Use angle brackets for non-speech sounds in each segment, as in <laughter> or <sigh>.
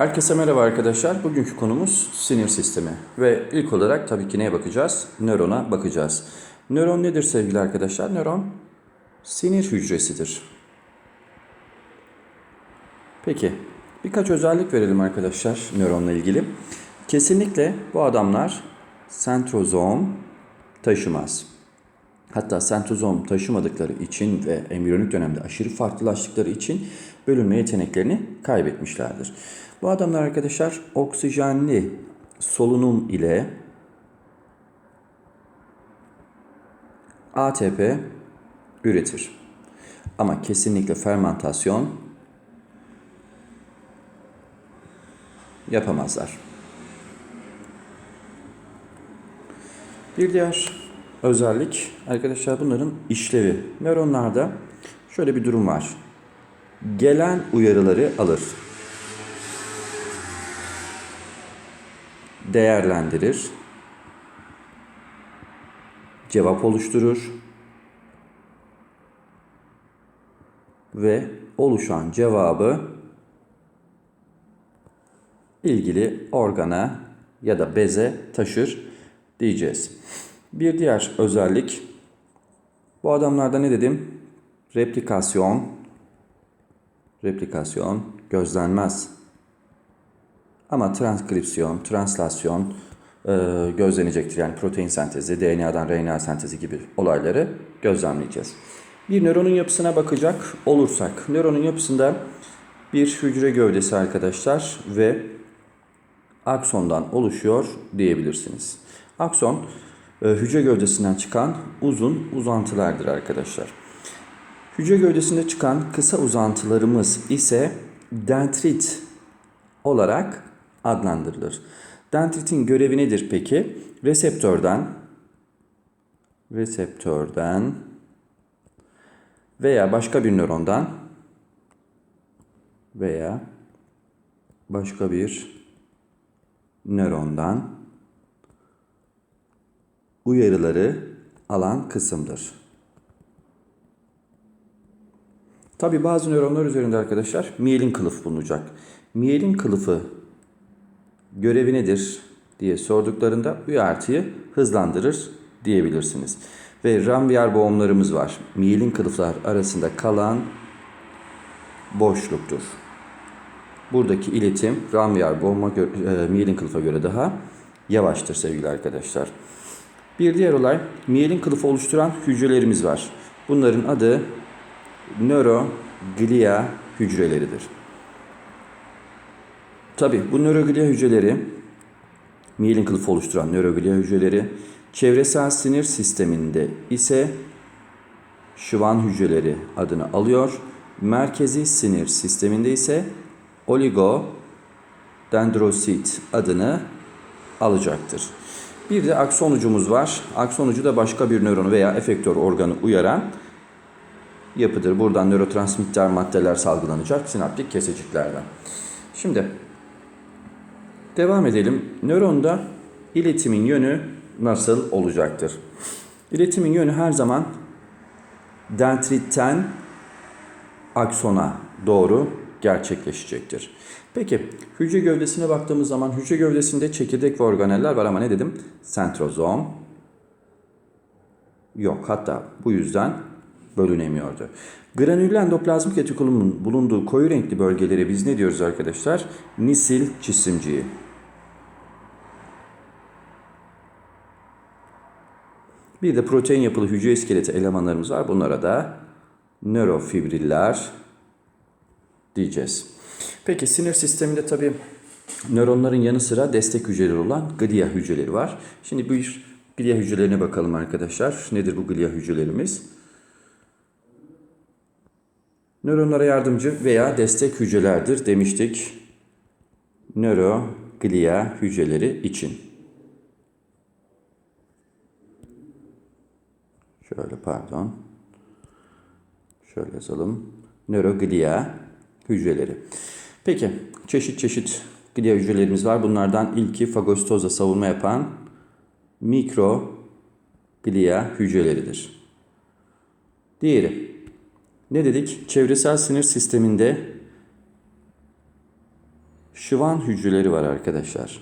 Herkese merhaba arkadaşlar. Bugünkü konumuz sinir sistemi. Ve ilk olarak tabii ki neye bakacağız? Nörona bakacağız. Nöron nedir sevgili arkadaşlar? Nöron sinir hücresidir. Peki birkaç özellik verelim arkadaşlar nöronla ilgili. Kesinlikle bu adamlar sentrozom taşımaz. Hatta sentrozom taşımadıkları için ve embriyonik dönemde aşırı farklılaştıkları için bölünme yeteneklerini kaybetmişlerdir. Bu adamlar arkadaşlar oksijenli solunum ile ATP üretir. Ama kesinlikle fermentasyon yapamazlar. Bir diğer özellik arkadaşlar bunların işlevi. Nöronlarda şöyle bir durum var. Gelen uyarıları alır. Değerlendirir. Cevap oluşturur. Ve oluşan cevabı ilgili organa ya da beze taşır diyeceğiz. Bir diğer özellik bu adamlarda ne dedim? Replikasyon replikasyon gözlenmez. Ama transkripsiyon, translasyon e, gözlenecektir. Yani protein sentezi, DNA'dan RNA sentezi gibi olayları gözlemleyeceğiz. Bir nöronun yapısına bakacak olursak, nöronun yapısında bir hücre gövdesi arkadaşlar ve aksondan oluşuyor diyebilirsiniz. Akson e, hücre gövdesinden çıkan uzun uzantılardır arkadaşlar. Hücre gövdesinde çıkan kısa uzantılarımız ise dendrit olarak adlandırılır. Dendritin görevi nedir peki? Reseptörden reseptörden veya başka bir nörondan veya başka bir nörondan uyarıları alan kısımdır. Tabi bazı nöronlar üzerinde arkadaşlar miyelin kılıf bulunacak. Miyelin kılıfı görevi nedir diye sorduklarında uyartıyı hızlandırır diyebilirsiniz. Ve Ranvier boğumlarımız var. Miyelin kılıflar arasında kalan boşluktur. Buradaki iletim Ranvier boğuma e, miyelin kılıfa göre daha yavaştır sevgili arkadaşlar. Bir diğer olay miyelin kılıfı oluşturan hücrelerimiz var. Bunların adı nöroglia hücreleridir. Tabi bu nöroglia hücreleri miyelin kılıfı oluşturan nöroglia hücreleri çevresel sinir sisteminde ise şıvan hücreleri adını alıyor. Merkezi sinir sisteminde ise oligodendrosit adını alacaktır. Bir de akson ucumuz var. Akson ucu da başka bir nöronu veya efektör organı uyaran yapıdır. Buradan nörotransmitter maddeler salgılanacak sinaptik keseciklerden. Şimdi devam edelim. Nöronda iletimin yönü nasıl olacaktır? İletimin yönü her zaman dendritten aksona doğru gerçekleşecektir. Peki hücre gövdesine baktığımız zaman hücre gövdesinde çekirdek ve organeller var ama ne dedim? Sentrozom yok. Hatta bu yüzden bölünemiyordu. Granüllü endoplazmik retikulumun bulunduğu koyu renkli bölgelere biz ne diyoruz arkadaşlar? Nisil cisimciği. Bir de protein yapılı hücre iskeleti elemanlarımız var. Bunlara da nörofibriller diyeceğiz. Peki sinir sisteminde tabii nöronların yanı sıra destek hücreleri olan glia hücreleri var. Şimdi bu glia hücrelerine bakalım arkadaşlar. Nedir bu glia hücrelerimiz? Nöronlara yardımcı veya destek hücrelerdir demiştik. Nöroglia hücreleri için. Şöyle pardon. Şöyle yazalım. Nöroglia hücreleri. Peki çeşit çeşit glia hücrelerimiz var. Bunlardan ilki fagostoza savunma yapan mikroglia hücreleridir. Diğeri ne dedik? Çevresel sinir sisteminde şıvan hücreleri var arkadaşlar.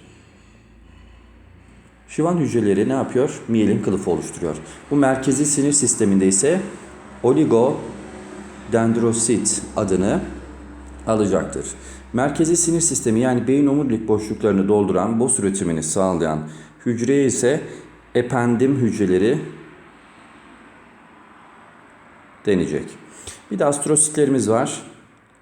Şivan hücreleri ne yapıyor? Miyelin kılıfı oluşturuyor. Bu merkezi sinir sisteminde ise oligodendrosit adını alacaktır. Merkezi sinir sistemi yani beyin omurilik boşluklarını dolduran, boz üretimini sağlayan hücreye ise ependim hücreleri denecek. Bir de astrositlerimiz var.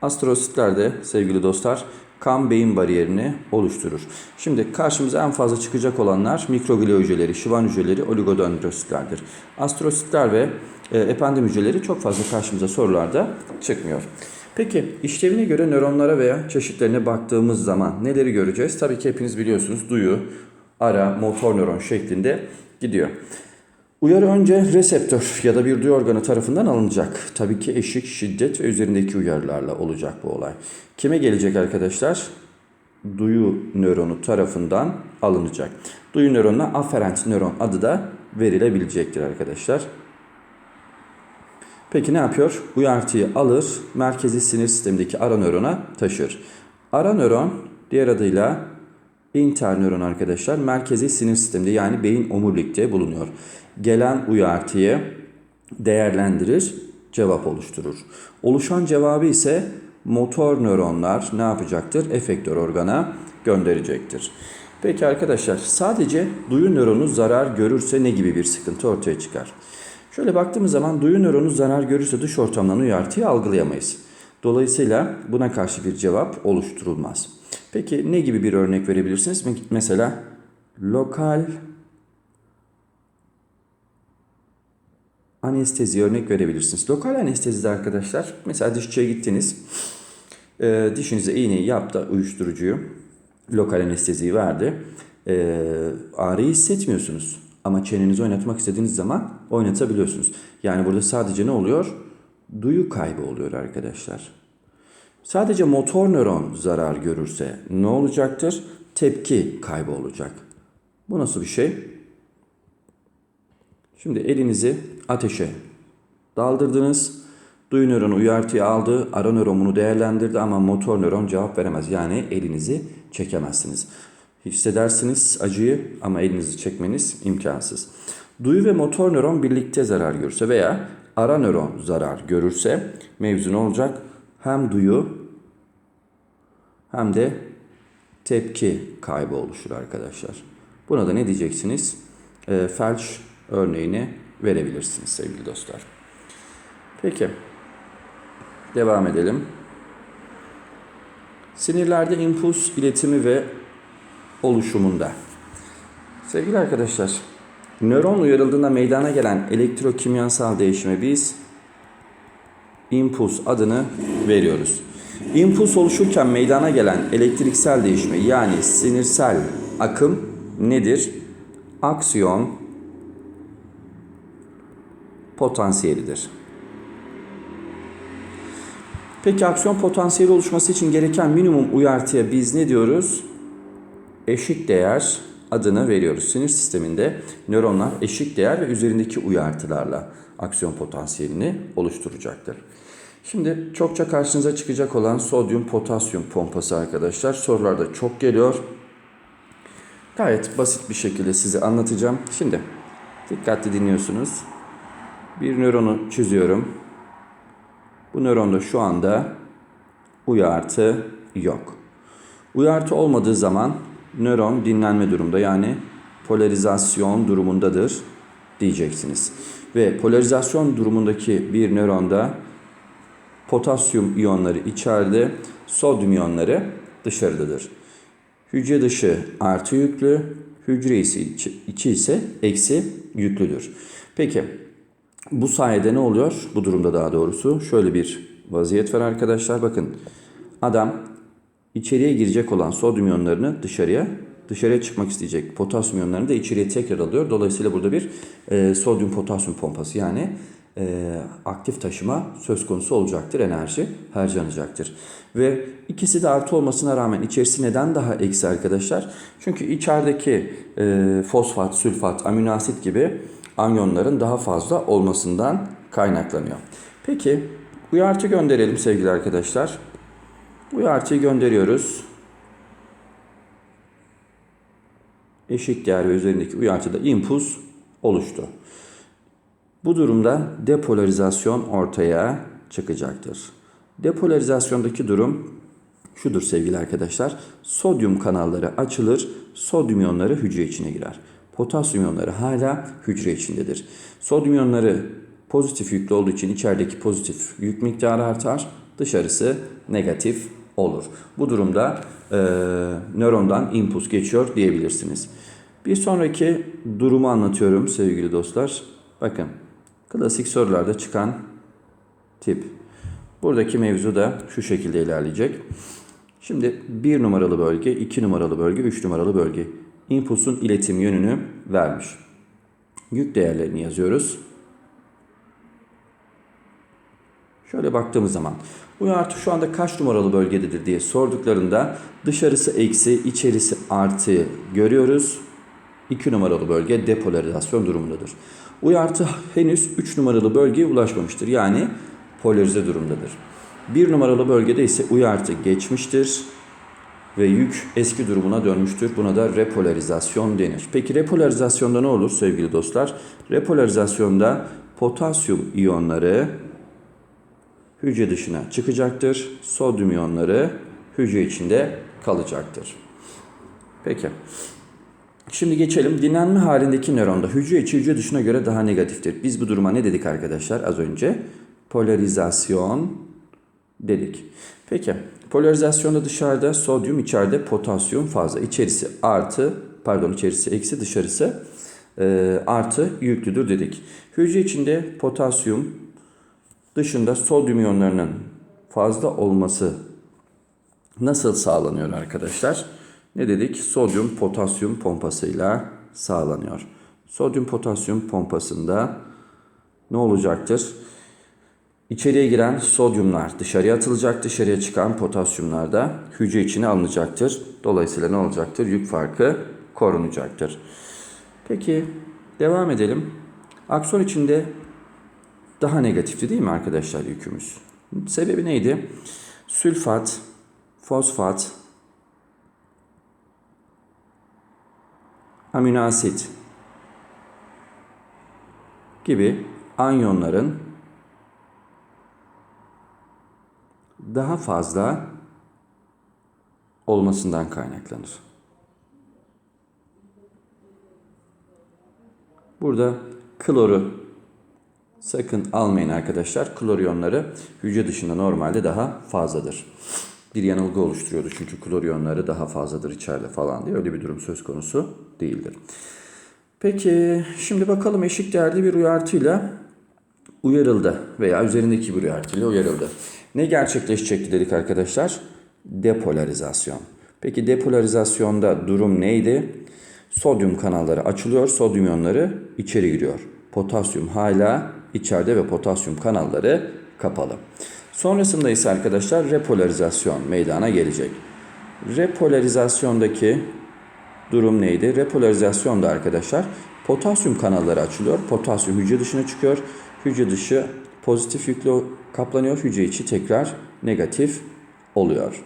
Astrositler de sevgili dostlar kan beyin bariyerini oluşturur. Şimdi karşımıza en fazla çıkacak olanlar mikroglia hücreleri, şivan hücreleri, oligodendrositlerdir. Astrositler ve e, ependim hücreleri çok fazla karşımıza sorularda çıkmıyor. Peki işlevine göre nöronlara veya çeşitlerine baktığımız zaman neleri göreceğiz? Tabii ki hepiniz biliyorsunuz duyu, ara, motor nöron şeklinde gidiyor. Uyarı önce reseptör ya da bir duyu organı tarafından alınacak. Tabii ki eşik, şiddet ve üzerindeki uyarılarla olacak bu olay. Kime gelecek arkadaşlar? Duyu nöronu tarafından alınacak. Duyu nöronuna aferent nöron adı da verilebilecektir arkadaşlar. Peki ne yapıyor? Uyartıyı alır, merkezi sinir sistemindeki ara nörona taşır. Ara nöron diğer adıyla internöron arkadaşlar merkezi sinir sisteminde yani beyin omurilikte bulunuyor. Gelen uyartıyı değerlendirir, cevap oluşturur. Oluşan cevabı ise motor nöronlar ne yapacaktır? Efektör organa gönderecektir. Peki arkadaşlar sadece duyu nöronu zarar görürse ne gibi bir sıkıntı ortaya çıkar? Şöyle baktığımız zaman duyu nöronu zarar görürse dış ortamdan uyartıyı algılayamayız. Dolayısıyla buna karşı bir cevap oluşturulmaz. Peki ne gibi bir örnek verebilirsiniz? Mesela lokal anestezi örnek verebilirsiniz. Lokal anestezide arkadaşlar mesela dişçiye gittiniz. E, dişinize iğneyi yaptı uyuşturucuyu. Lokal anesteziyi verdi. E, ağrıyı hissetmiyorsunuz. Ama çenenizi oynatmak istediğiniz zaman oynatabiliyorsunuz. Yani burada sadece ne oluyor? Duyu kaybı oluyor arkadaşlar. Sadece motor nöron zarar görürse ne olacaktır? Tepki kaybı olacak. Bu nasıl bir şey? Şimdi elinizi ateşe daldırdınız. Duyu nöronu uyartıyı aldı. Ara nöron bunu değerlendirdi ama motor nöron cevap veremez. Yani elinizi çekemezsiniz. Hissedersiniz acıyı ama elinizi çekmeniz imkansız. Duyu ve motor nöron birlikte zarar görürse veya ara nöron zarar görürse mevzu ne olacak? Hem duyu hem de tepki kaybı oluşur arkadaşlar. Buna da ne diyeceksiniz? E, felç örneğini verebilirsiniz sevgili dostlar. Peki. Devam edelim. Sinirlerde impuls iletimi ve oluşumunda. Sevgili arkadaşlar, nöron uyarıldığında meydana gelen elektrokimyasal değişime biz impuls adını veriyoruz. İmpuls oluşurken meydana gelen elektriksel değişme yani sinirsel akım nedir? Aksiyon potansiyelidir. Peki aksiyon potansiyeli oluşması için gereken minimum uyartıya biz ne diyoruz? Eşik değer adını veriyoruz. Sinir sisteminde nöronlar eşik değer ve üzerindeki uyartılarla aksiyon potansiyelini oluşturacaktır. Şimdi çokça karşınıza çıkacak olan sodyum potasyum pompası arkadaşlar. Sorularda çok geliyor. Gayet basit bir şekilde size anlatacağım. Şimdi dikkatli dinliyorsunuz. Bir nöronu çiziyorum. Bu nöronda şu anda uyartı yok. Uyartı olmadığı zaman nöron dinlenme durumda yani polarizasyon durumundadır diyeceksiniz. Ve polarizasyon durumundaki bir nöronda potasyum iyonları içeride, sodyum iyonları dışarıdadır. Hücre dışı artı yüklü, hücre içi ise eksi yüklüdür. Peki bu sayede ne oluyor? Bu durumda daha doğrusu şöyle bir vaziyet var arkadaşlar. Bakın adam içeriye girecek olan sodyum iyonlarını dışarıya dışarıya çıkmak isteyecek potasyum iyonlarını da içeriye tekrar alıyor. Dolayısıyla burada bir e, sodyum potasyum pompası yani e, aktif taşıma söz konusu olacaktır. Enerji harcanacaktır. Ve ikisi de artı olmasına rağmen içerisi neden daha eksi arkadaşlar? Çünkü içerideki e, fosfat, sülfat, amino asit gibi anyonların daha fazla olmasından kaynaklanıyor. Peki uyartı gönderelim sevgili arkadaşlar. Uyartıyı gönderiyoruz. eşik değer üzerindeki uyartıda impuls oluştu. Bu durumda depolarizasyon ortaya çıkacaktır. Depolarizasyondaki durum şudur sevgili arkadaşlar. Sodyum kanalları açılır, sodyum iyonları hücre içine girer. Potasyum iyonları hala hücre içindedir. Sodyum iyonları pozitif yüklü olduğu için içerideki pozitif yük miktarı artar, dışarısı negatif olur. Bu durumda e, nörondan impuls geçiyor diyebilirsiniz. Bir sonraki durumu anlatıyorum sevgili dostlar. Bakın klasik sorularda çıkan tip. Buradaki mevzu da şu şekilde ilerleyecek. Şimdi 1 numaralı bölge, 2 numaralı bölge, 3 numaralı bölge. Impulsun iletim yönünü vermiş. Yük değerlerini yazıyoruz. Şöyle baktığımız zaman uyartı şu anda kaç numaralı bölgededir diye sorduklarında dışarısı eksi, içerisi artı görüyoruz. 2 numaralı bölge depolarizasyon durumundadır. Uyartı henüz 3 numaralı bölgeye ulaşmamıştır. Yani polarize durumdadır. 1 numaralı bölgede ise uyartı geçmiştir ve yük eski durumuna dönmüştür. Buna da repolarizasyon denir. Peki repolarizasyonda ne olur sevgili dostlar? Repolarizasyonda potasyum iyonları hücre dışına çıkacaktır. Sodyum iyonları hücre içinde kalacaktır. Peki. Şimdi geçelim. Dinlenme halindeki nöronda hücre içi hücre dışına göre daha negatiftir. Biz bu duruma ne dedik arkadaşlar az önce? Polarizasyon dedik. Peki. Polarizasyonda dışarıda sodyum, içeride potasyum fazla. İçerisi artı, pardon içerisi eksi, dışarısı e, artı yüklüdür dedik. Hücre içinde potasyum, dışında sodyum iyonlarının fazla olması nasıl sağlanıyor arkadaşlar? Ne dedik? Sodyum potasyum pompasıyla sağlanıyor. Sodyum potasyum pompasında ne olacaktır? İçeriye giren sodyumlar dışarıya atılacak, dışarıya çıkan potasyumlar da hücre içine alınacaktır. Dolayısıyla ne olacaktır? Yük farkı korunacaktır. Peki devam edelim. Akson içinde daha negatifti değil mi arkadaşlar yükümüz? Sebebi neydi? Sülfat, fosfat, amino asit gibi anyonların daha fazla olmasından kaynaklanır. Burada kloru sakın almayın arkadaşlar. Klor iyonları hücre dışında normalde daha fazladır. Bir yanılgı oluşturuyordu çünkü klor iyonları daha fazladır içeride falan diye öyle bir durum söz konusu değildir. Peki şimdi bakalım eşik değerli bir uyartıyla uyarıldı veya üzerindeki bir uyartıyla uyarıldı. Ne gerçekleşecekti dedik arkadaşlar? Depolarizasyon. Peki depolarizasyonda durum neydi? Sodyum kanalları açılıyor, sodyum iyonları içeri giriyor. Potasyum hala içeride ve potasyum kanalları kapalı. Sonrasında ise arkadaşlar repolarizasyon meydana gelecek. Repolarizasyondaki durum neydi? Repolarizasyonda arkadaşlar potasyum kanalları açılıyor. Potasyum hücre dışına çıkıyor. Hücre dışı pozitif yüklü kaplanıyor. Hücre içi tekrar negatif oluyor.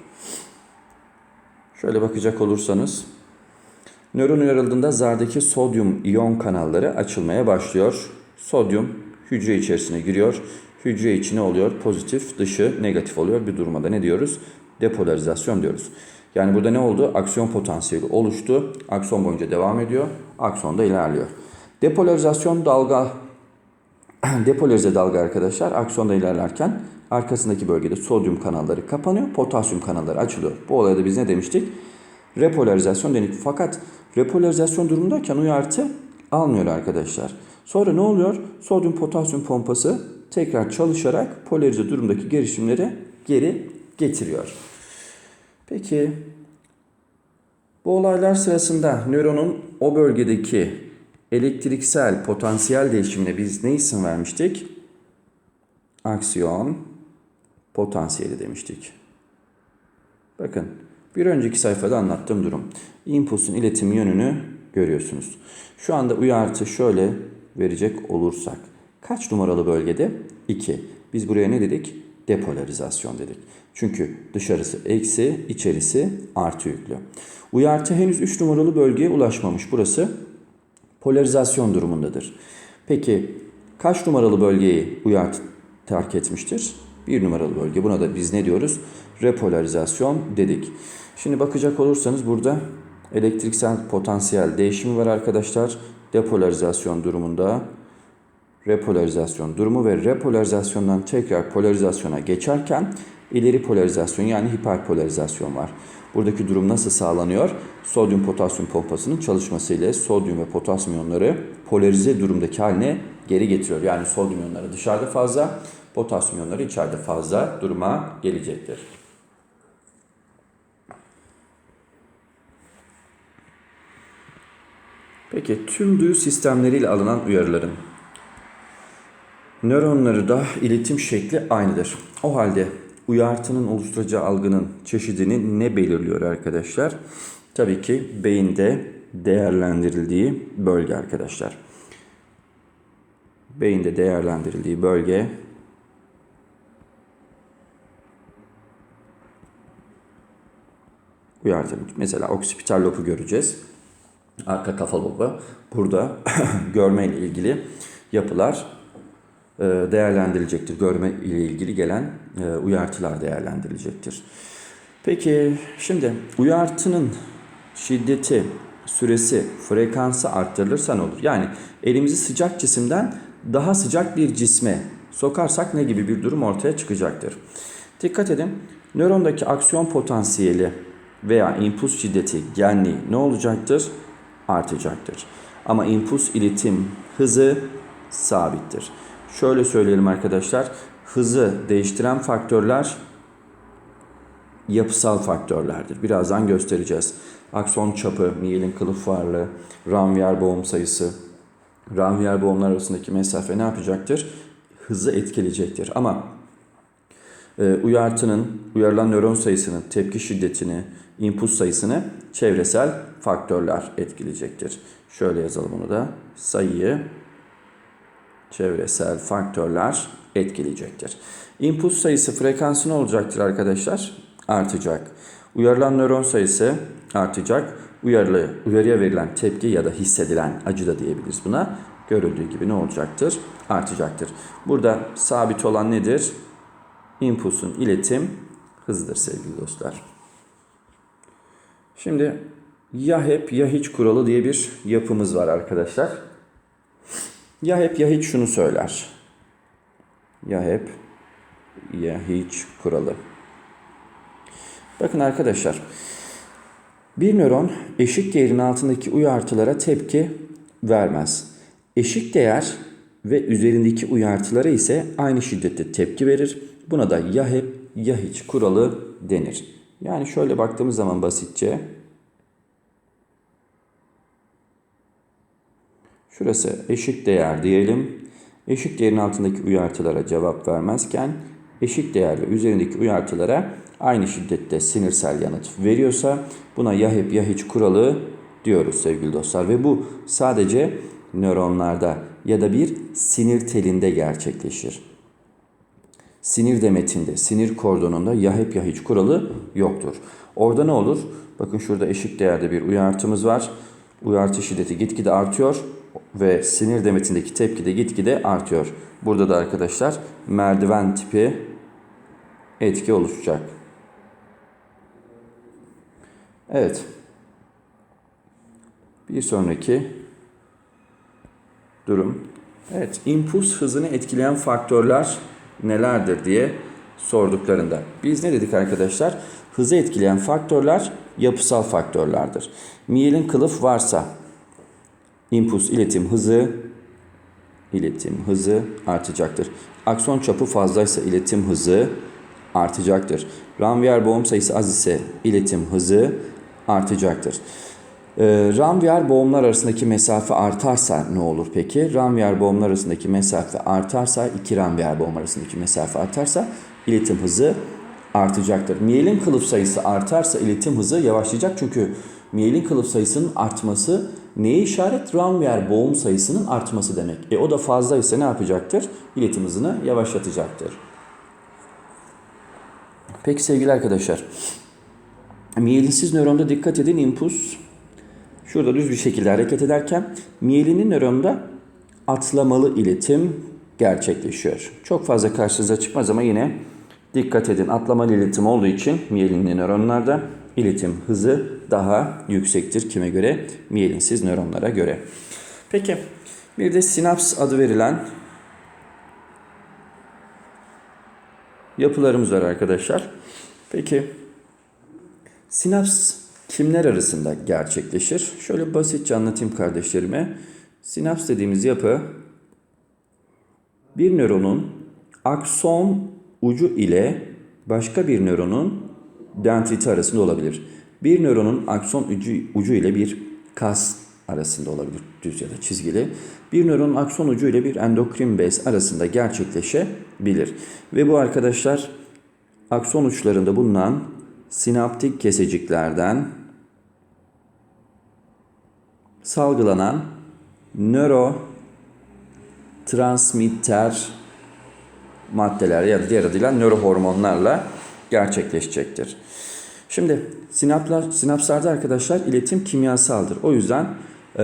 Şöyle bakacak olursanız nöron uyarıldığında zardaki sodyum iyon kanalları açılmaya başlıyor. Sodyum hücre içerisine giriyor. Hücre içine oluyor? Pozitif, dışı negatif oluyor. Bir durumda ne diyoruz? Depolarizasyon diyoruz. Yani burada ne oldu? Aksiyon potansiyeli oluştu. Akson boyunca devam ediyor. Aksonda ilerliyor. Depolarizasyon dalga <clears throat> depolarize dalga arkadaşlar aksonda ilerlerken arkasındaki bölgede sodyum kanalları kapanıyor, potasyum kanalları açılıyor. Bu olayda biz ne demiştik? Repolarizasyon dedik. Fakat repolarizasyon durumundayken uyartı almıyor arkadaşlar. Sonra ne oluyor? Sodyum potasyum pompası tekrar çalışarak polarize durumdaki gelişimleri geri getiriyor. Peki bu olaylar sırasında nöronun o bölgedeki elektriksel potansiyel değişimine biz ne isim vermiştik? Aksiyon potansiyeli demiştik. Bakın bir önceki sayfada anlattığım durum. Impulsun iletim yönünü görüyorsunuz. Şu anda uyartı şöyle verecek olursak. Kaç numaralı bölgede? 2. Biz buraya ne dedik? Depolarizasyon dedik. Çünkü dışarısı eksi, içerisi artı yüklü. Uyartı henüz 3 numaralı bölgeye ulaşmamış. Burası polarizasyon durumundadır. Peki kaç numaralı bölgeyi uyartı terk etmiştir? 1 numaralı bölge. Buna da biz ne diyoruz? Repolarizasyon dedik. Şimdi bakacak olursanız burada elektriksel potansiyel değişimi var arkadaşlar. Depolarizasyon durumunda repolarizasyon durumu ve repolarizasyondan tekrar polarizasyona geçerken ileri polarizasyon yani hiperpolarizasyon var. Buradaki durum nasıl sağlanıyor? Sodyum potasyum pompasının çalışması ile sodyum ve potasyum iyonları polarize durumdaki haline geri getiriyor. Yani sodyum iyonları dışarıda fazla, potasyum iyonları içeride fazla duruma gelecektir. Peki tüm duyu sistemleriyle alınan uyarıların nöronları da iletim şekli aynıdır. O halde uyartının oluşturacağı algının çeşidini ne belirliyor arkadaşlar? Tabii ki beyinde değerlendirildiği bölge arkadaşlar. Beyinde değerlendirildiği bölge uyartının. Mesela oksipital lobu göreceğiz. Arka kafa lobu. Burada <clears throat> görme ile ilgili yapılar değerlendirilecektir. Görme ile ilgili gelen e, uyartılar değerlendirilecektir. Peki şimdi uyartının şiddeti, süresi, frekansı arttırılırsa ne olur? Yani elimizi sıcak cisimden daha sıcak bir cisme sokarsak ne gibi bir durum ortaya çıkacaktır? Dikkat edin. Nörondaki aksiyon potansiyeli veya impuls şiddeti genliği ne olacaktır? Artacaktır. Ama impuls iletim hızı sabittir. Şöyle söyleyelim arkadaşlar. Hızı değiştiren faktörler yapısal faktörlerdir. Birazdan göstereceğiz. Akson çapı, miyelin kılıf varlığı, Ranvier boğum sayısı, Ranvier boğumlar arasındaki mesafe ne yapacaktır? Hızı etkileyecektir. Ama e, uyartının, uyarılan nöron sayısını, tepki şiddetini, impuls sayısını çevresel faktörler etkileyecektir. Şöyle yazalım bunu da. Sayıyı çevresel faktörler etkileyecektir. İmpuls sayısı frekansı ne olacaktır arkadaşlar? Artacak. Uyarılan nöron sayısı artacak. Uyarılı, uyarıya verilen tepki ya da hissedilen acı da diyebiliriz buna. Görüldüğü gibi ne olacaktır? Artacaktır. Burada sabit olan nedir? İmpulsun iletim hızıdır sevgili dostlar. Şimdi ya hep ya hiç kuralı diye bir yapımız var arkadaşlar. Ya hep ya hiç şunu söyler. Ya hep ya hiç kuralı. Bakın arkadaşlar. Bir nöron eşik değerin altındaki uyartılara tepki vermez. Eşik değer ve üzerindeki uyartılara ise aynı şiddette tepki verir. Buna da ya hep ya hiç kuralı denir. Yani şöyle baktığımız zaman basitçe Şurası eşik değer diyelim. Eşik değerin altındaki uyartılara cevap vermezken eşik değer üzerindeki uyartılara aynı şiddette sinirsel yanıt veriyorsa buna ya hep ya hiç kuralı diyoruz sevgili dostlar. Ve bu sadece nöronlarda ya da bir sinir telinde gerçekleşir. Sinir demetinde, sinir kordonunda ya hep ya hiç kuralı yoktur. Orada ne olur? Bakın şurada eşik değerde bir uyartımız var. Uyartı şiddeti gitgide artıyor ve sinir demetindeki tepki de gitgide artıyor. Burada da arkadaşlar merdiven tipi etki oluşacak. Evet. Bir sonraki durum. Evet, impuls hızını etkileyen faktörler nelerdir diye sorduklarında. Biz ne dedik arkadaşlar? Hızı etkileyen faktörler yapısal faktörlerdir. Miyelin kılıf varsa impuls iletim hızı iletim hızı artacaktır. Akson çapı fazlaysa iletim hızı artacaktır. Ranvier boğum sayısı az ise iletim hızı artacaktır. Ee, Ranvier boğumlar arasındaki mesafe artarsa ne olur peki? Ranvier boğumlar arasındaki mesafe artarsa, iki Ranvier boğum arasındaki mesafe artarsa iletim hızı artacaktır. Miyelin kılıf sayısı artarsa iletim hızı yavaşlayacak çünkü miyelin kılıf sayısının artması neye işaret? Ranvier boğum sayısının artması demek. E o da fazla ise ne yapacaktır? İletim hızını yavaşlatacaktır. Peki sevgili arkadaşlar. Miyelinsiz nöronda dikkat edin impuls şurada düz bir şekilde hareket ederken miyelinin nöronda atlamalı iletim gerçekleşiyor. Çok fazla karşınıza çıkmaz ama yine dikkat edin. Atlamalı iletim olduğu için miyelinli nöronlarda iletim hızı daha yüksektir. Kime göre? Miyelinsiz nöronlara göre. Peki bir de sinaps adı verilen yapılarımız var arkadaşlar. Peki sinaps kimler arasında gerçekleşir? Şöyle basitçe anlatayım kardeşlerime. Sinaps dediğimiz yapı bir nöronun akson ucu ile başka bir nöronun dendriti arasında olabilir. Bir nöronun akson ucu, ucu ile bir kas arasında olabilir düz ya da çizgili. Bir nöronun akson ucu ile bir endokrin bez arasında gerçekleşebilir. Ve bu arkadaşlar akson uçlarında bulunan sinaptik keseciklerden salgılanan nöro transmitter maddeler ya da diğer adıyla nörohormonlarla gerçekleşecektir. Şimdi sinaplar, sinapslarda arkadaşlar iletim kimyasaldır. O yüzden e,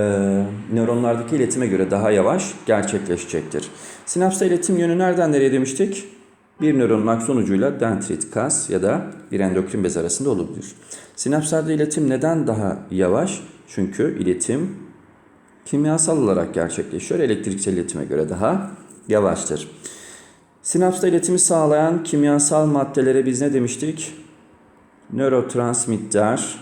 nöronlardaki iletime göre daha yavaş gerçekleşecektir. Sinapsta iletim yönü nereden nereye demiştik? Bir nöronun akson ucuyla dendrit kas ya da bir endokrin bez arasında olabilir. Sinapslarda iletim neden daha yavaş? Çünkü iletim kimyasal olarak gerçekleşiyor. Elektriksel iletime göre daha yavaştır. Sinapsta iletimi sağlayan kimyasal maddelere biz ne demiştik? Nörotransmitter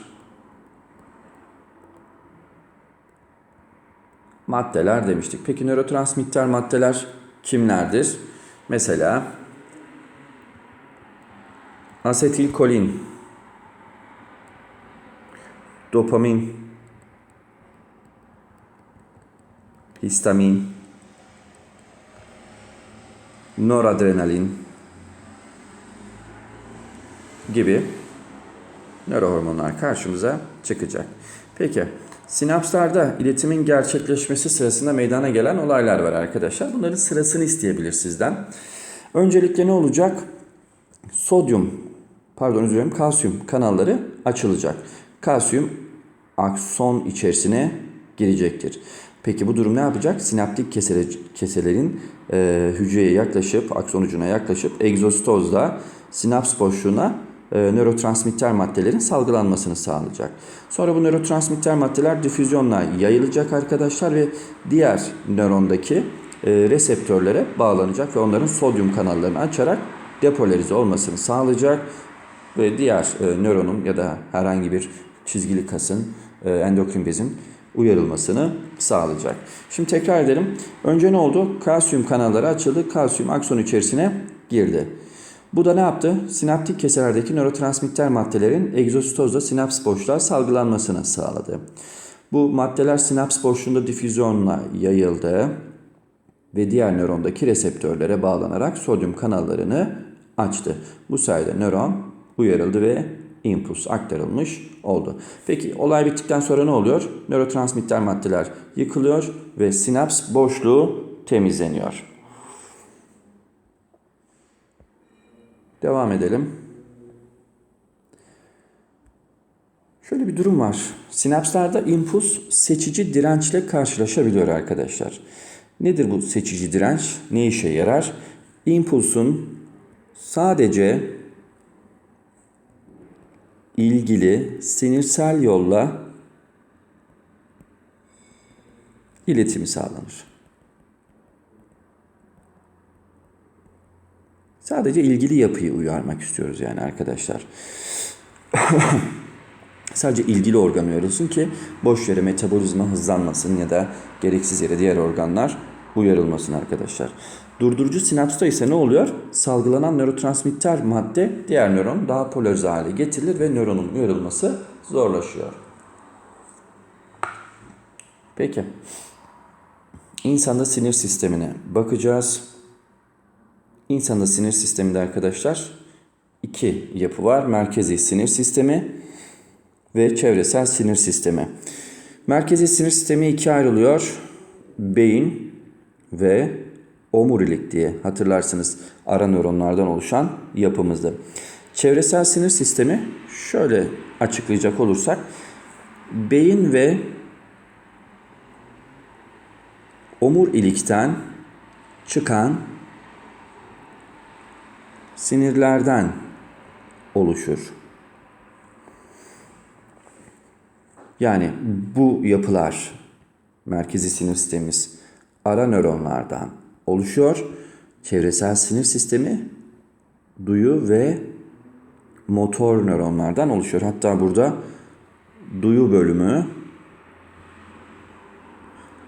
maddeler demiştik. Peki nörotransmitter maddeler kimlerdir? Mesela asetilkolin, dopamin, histamin, noradrenalin gibi nörohormonlar karşımıza çıkacak. Peki sinapslarda iletimin gerçekleşmesi sırasında meydana gelen olaylar var arkadaşlar. Bunların sırasını isteyebilir sizden. Öncelikle ne olacak? Sodyum, pardon özür kalsiyum kanalları açılacak. Kalsiyum akson içerisine girecektir. Peki bu durum ne yapacak? Sinaptik kesele, keselerin e, hücreye yaklaşıp, akson ucuna yaklaşıp egzostozla sinaps boşluğuna e, nörotransmitter maddelerin salgılanmasını sağlayacak. Sonra bu nörotransmitter maddeler difüzyonla yayılacak arkadaşlar ve diğer nörondaki e, reseptörlere bağlanacak ve onların sodyum kanallarını açarak depolarize olmasını sağlayacak ve diğer e, nöronun ya da herhangi bir çizgili kasın, endokrin bezin uyarılmasını sağlayacak. Şimdi tekrar edelim. Önce ne oldu? Kalsiyum kanalları açıldı. Kalsiyum akson içerisine girdi. Bu da ne yaptı? Sinaptik keselerdeki nörotransmitter maddelerin egzositozda sinaps boşluğa salgılanmasını sağladı. Bu maddeler sinaps boşluğunda difüzyonla yayıldı ve diğer nörondaki reseptörlere bağlanarak sodyum kanallarını açtı. Bu sayede nöron uyarıldı ve impuls aktarılmış oldu. Peki olay bittikten sonra ne oluyor? Nörotransmitter maddeler yıkılıyor ve sinaps boşluğu temizleniyor. Devam edelim. Şöyle bir durum var. Sinapslarda impuls seçici dirençle karşılaşabiliyor arkadaşlar. Nedir bu seçici direnç? Ne işe yarar? İmpulsun sadece ilgili sinirsel yolla iletimi sağlanır. Sadece ilgili yapıyı uyarmak istiyoruz yani arkadaşlar. <coughs> Sadece ilgili organ uyarılsın ki boş yere metabolizma hızlanmasın ya da gereksiz yere diğer organlar uyarılmasın arkadaşlar. Durdurucu sinapsta ise ne oluyor? Salgılanan nörotransmitter madde diğer nöron daha polarize hale getirilir ve nöronun uyarılması zorlaşıyor. Peki. İnsanda sinir sistemine bakacağız. İnsanda sinir sisteminde arkadaşlar iki yapı var. Merkezi sinir sistemi ve çevresel sinir sistemi. Merkezi sinir sistemi ikiye ayrılıyor. Beyin ve omurilik diye hatırlarsınız ara nöronlardan oluşan yapımızda. Çevresel sinir sistemi şöyle açıklayacak olursak beyin ve omurilikten çıkan sinirlerden oluşur. Yani bu yapılar merkezi sinir sistemimiz ara nöronlardan oluşuyor. Çevresel sinir sistemi duyu ve motor nöronlardan oluşuyor. Hatta burada duyu bölümü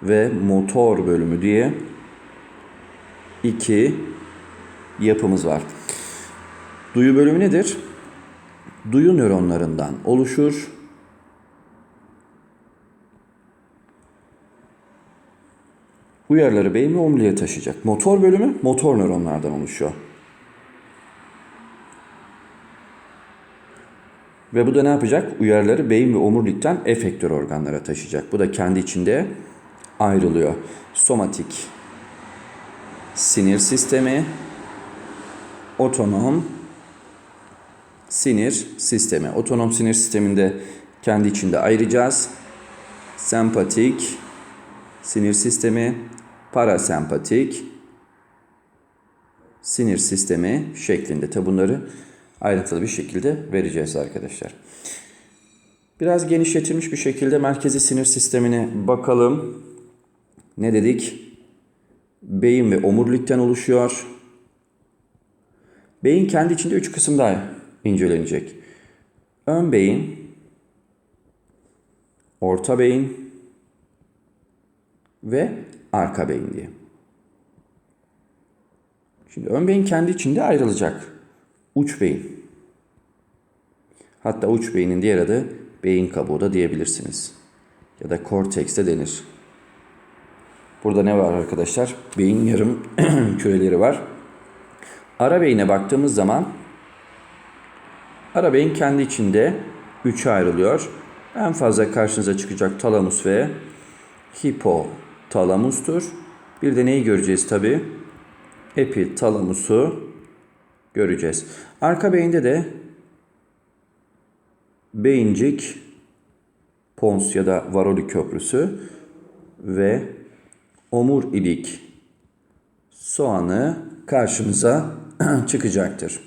ve motor bölümü diye iki yapımız var. Duyu bölümü nedir? Duyu nöronlarından oluşur. Uyarıları beyin ve omuriliğe taşıyacak. Motor bölümü motor nöronlardan oluşuyor. Ve bu da ne yapacak? Uyarıları beyin ve omurilikten efektör organlara taşıyacak. Bu da kendi içinde ayrılıyor. Somatik sinir sistemi, otonom sinir sistemi. Otonom sinir sisteminde kendi içinde ayıracağız. Sempatik sinir sistemi, parasempatik sinir sistemi şeklinde. Tabi bunları ayrıntılı bir şekilde vereceğiz arkadaşlar. Biraz genişletilmiş bir şekilde merkezi sinir sistemine bakalım. Ne dedik? Beyin ve omurilikten oluşuyor. Beyin kendi içinde üç kısımda incelenecek. Ön beyin, orta beyin ve arka beyin diye. Şimdi ön beyin kendi içinde ayrılacak. Uç beyin. Hatta uç beynin diğer adı beyin kabuğu da diyebilirsiniz. Ya da korteks de denir. Burada ne var arkadaşlar? Beyin yarım <clears throat> küreleri var. Ara beyine baktığımız zaman ara beyin kendi içinde üçe ayrılıyor. En fazla karşınıza çıkacak talamus ve hipotalamustur. Bir de neyi göreceğiz tabi? Epitalamusu göreceğiz. Arka beyinde de beyincik, pons ya da varoli köprüsü ve omurilik soğanı karşımıza <clears throat> çıkacaktır.